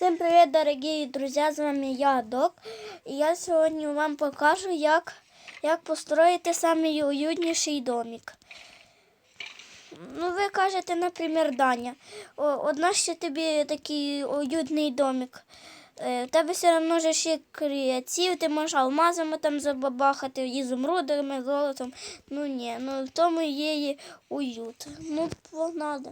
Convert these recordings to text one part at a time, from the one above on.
Всем привет, дорогие друзья! З вами я, Док. І я сьогодні вам покажу, як, як построїти самий уютніший домик. Ну, ви кажете, наприклад, Даня, о, от нащо тобі такий уютний домик? Е, В тебе все одно ж є креатив, ти можеш алмазами там забабахати, ізумрудами, золотом. Ну ні, ну в тому є і уют. Ну, погнали.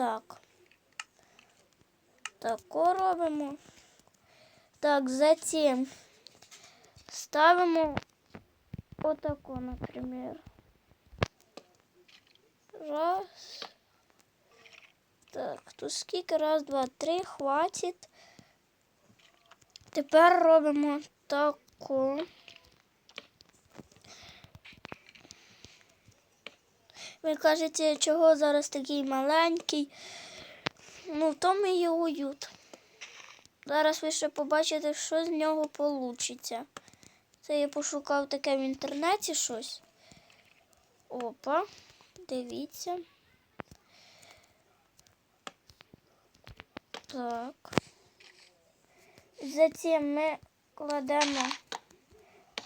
Так. Тако робимо. Так, затем ставимо отако, наприклад. Раз. Так, тут скільки? Раз, два, три, хватить. Тепер робимо тако. Ви кажете, чого зараз такий маленький? Ну, в тому є уют. Зараз ви ще побачите, що з нього вийде. Це я пошукав таке в інтернеті щось. Опа, дивіться. Так. Затім ми кладемо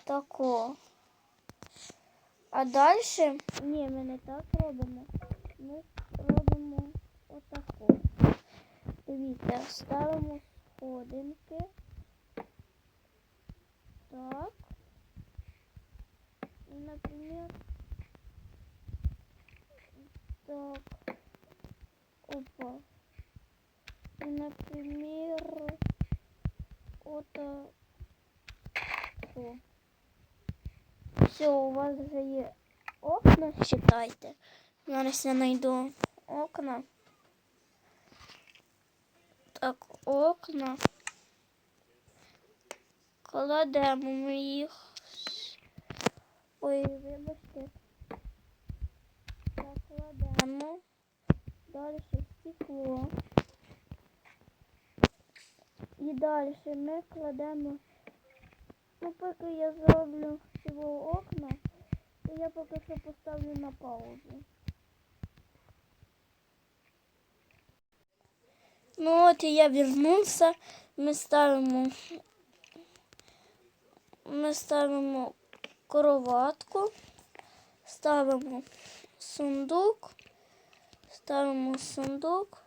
тако. А далі, ні, ми не так робимо. Ми робимо отако. Дивіться, ставимо сходинки. Так. І, наприклад, так. Опа. І, наприклад, отако. Все, у вас вже є окна, считайте. Зараз я знайду окна. Так, окна. Кладемо ми їх. Ой, вибачте. Так, кладемо. Далі стекло. І далі ми кладемо. Ну, поки я зроблю всього окна, то я поки що поставлю на паузу. Ну от і я вернувся. Ми ставимо, ми ставимо кроватку, ставимо сундук, ставимо сундук.